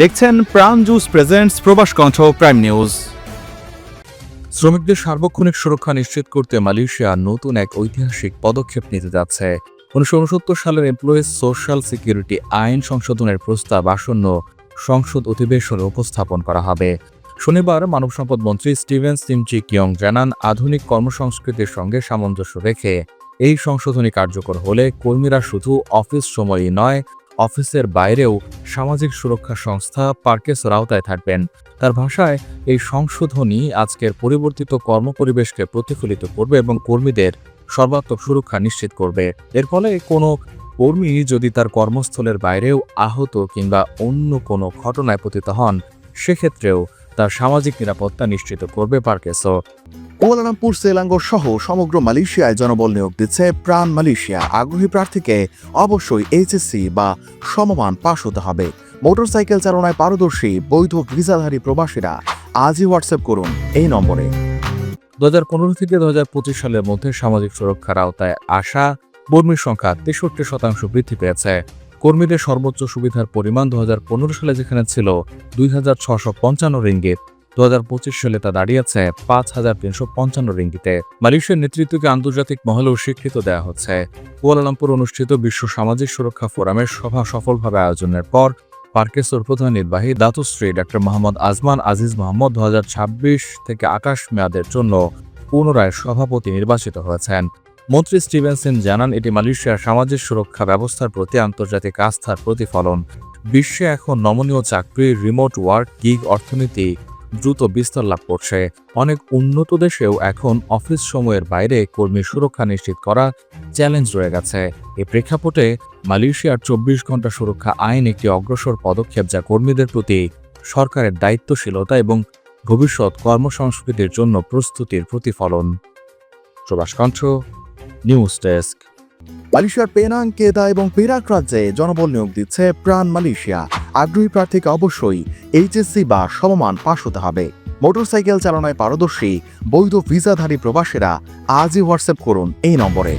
দেখছেন প্রাণ juice presents প্রবাস কণ্ঠ প্রাইম নিউজ শ্রমিকদের সার্বক্ষণিক সুরক্ষা নিশ্চিত করতে মালয়েশিয়া নতুন এক ঐতিহাসিক পদক্ষেপ নিতে যাচ্ছে। উনিশশো উনসত্তর সালের এমপ্লয়িজ সোশ্যাল সিকিউরিটি আইন সংশোধনের প্রস্তাব আসন্ন সংসদ অধিবেশনে উপস্থাপন করা হবে। শনিবার মানব সম্পদ মন্ত্রী স্টিভেন সিমচি কিয়ং জানান, আধুনিক কর্মসংস্কৃতির সঙ্গে সামঞ্জস্য রেখে এই সংশোধনী কার্যকর হলে কর্মীরা শুধু অফিস সময়ই নয় অফিসের বাইরেও সামাজিক সুরক্ষা সংস্থা পার্কেসের আওতায় থাকবেন। তার ভাষায় এই সংশোধনী আজকের পরিবর্তিত কর্মপরিবেশকে প্রতিফলিত করবে এবং কর্মীদের সর্বাত্মক সুরক্ষা নিশ্চিত করবে। এর ফলে কোনো কর্মী যদি তার কর্মস্থলের বাইরেও আহত কিংবা অন্য কোনো ঘটনায় পতিত হন, সেক্ষেত্রেও তার সামাজিক নিরাপত্তা নিশ্চিত করবে পার্কেসো কুয়ালালামপুর সেলাঙ্গো সহ সমগ্র মালয়েশিয়ায় জনবল নিয়োগ দিচ্ছে প্রাণ মালয়েশিয়া। আগ্রহী প্রার্থীকে অবশ্যই এইচএসসি বা সমমান পাশ হতে হবে। মোটরসাইকেল চালনায় পারদর্শী, বৈধ ভিসাধারী প্রবাসীরা আজই হোয়াটসঅ্যাপ করুন এই নম্বরে। দু হাজার পনেরো থেকে দু হাজার পঁচিশ সালের মধ্যে সামাজিক সুরক্ষার আওতায় আসা কর্মীর সংখ্যা তেষট্টি শতাংশ বৃদ্ধি পেয়েছে। কর্মীদের সর্বোচ্চ সুবিধার পরিমাণ দু হাজার পনেরো সালে যেখানে ছিল দুই হাজার ছশো পঞ্চান্ন রিঙ্গিত। দু হাজার পঁচিশ সালে তা দাঁড়িয়েছে পাঁচ হাজার তিনশো পঞ্চান্ন রিঙ্গিতে। মালয়েশিয়ার নেতৃত্বকে আন্তর্জাতিক মহলেও স্বীকৃত দেওয়া হচ্ছে। কুয়ালালামপুর অনুষ্ঠিত বিশ্ব সামাজিক সুরক্ষা ফোরামের সভা সফলভাবে আয়োজনের পর পার্কেসোর প্রধান নির্বাহী Datuk Seri doctor Mohammad Azman Aziz Mohammad দু হাজার ছাব্বিশ থেকে আকাশ মেয়াদের জন্য পুনরায় সভাপতি নির্বাচিত হয়েছেন। মন্ত্রী স্টিভেনসন জানান, এটি মালয়েশিয়ার সামাজিক সুরক্ষা ব্যবস্থার প্রতি আন্তর্জাতিক আস্থার প্রতিফলন। বিশ্বে এখন নমনীয় চাকরি, রিমোট ওয়ার্ক, গিগ অর্থনীতি দ্রুত বিস্তার লাভ করছে। অনেক উন্নত দেশেও এখন অফিস সময়ের বাইরে কর্মীর সুরক্ষা নিশ্চিত করা চ্যালেঞ্জ রয়ে গেছে। এ প্রেক্ষাপটে মালয়েশিয়ার চব্বিশ ঘণ্টা সুরক্ষা আইন একটি অগ্রসর পদক্ষেপ যা কর্মীদের প্রতি সরকারের দায়িত্বশীলতা এবং ভবিষ্যৎ কর্মসংস্কৃতির জন্য প্রস্তুতির প্রতিফলন। প্রবাস কণ্ঠ নিউজ ডেস্ক। মালয়েশিয়ার পেনাং, কেদা এবং পেরাক রাজ্যে জনবল নিয়োগ দিচ্ছে প্রাণ মালয়েশিয়া। আগ্রহী প্রার্থীকে অবশ্যই এইচএসসি বা সমমান পাশ হতে হবে। মোটরসাইকেল চালানোয় পারদর্শী, বৈধ ভিসাধারী প্রবাসীরা আজই হোয়াটসঅ্যাপ করুন এই নম্বরে।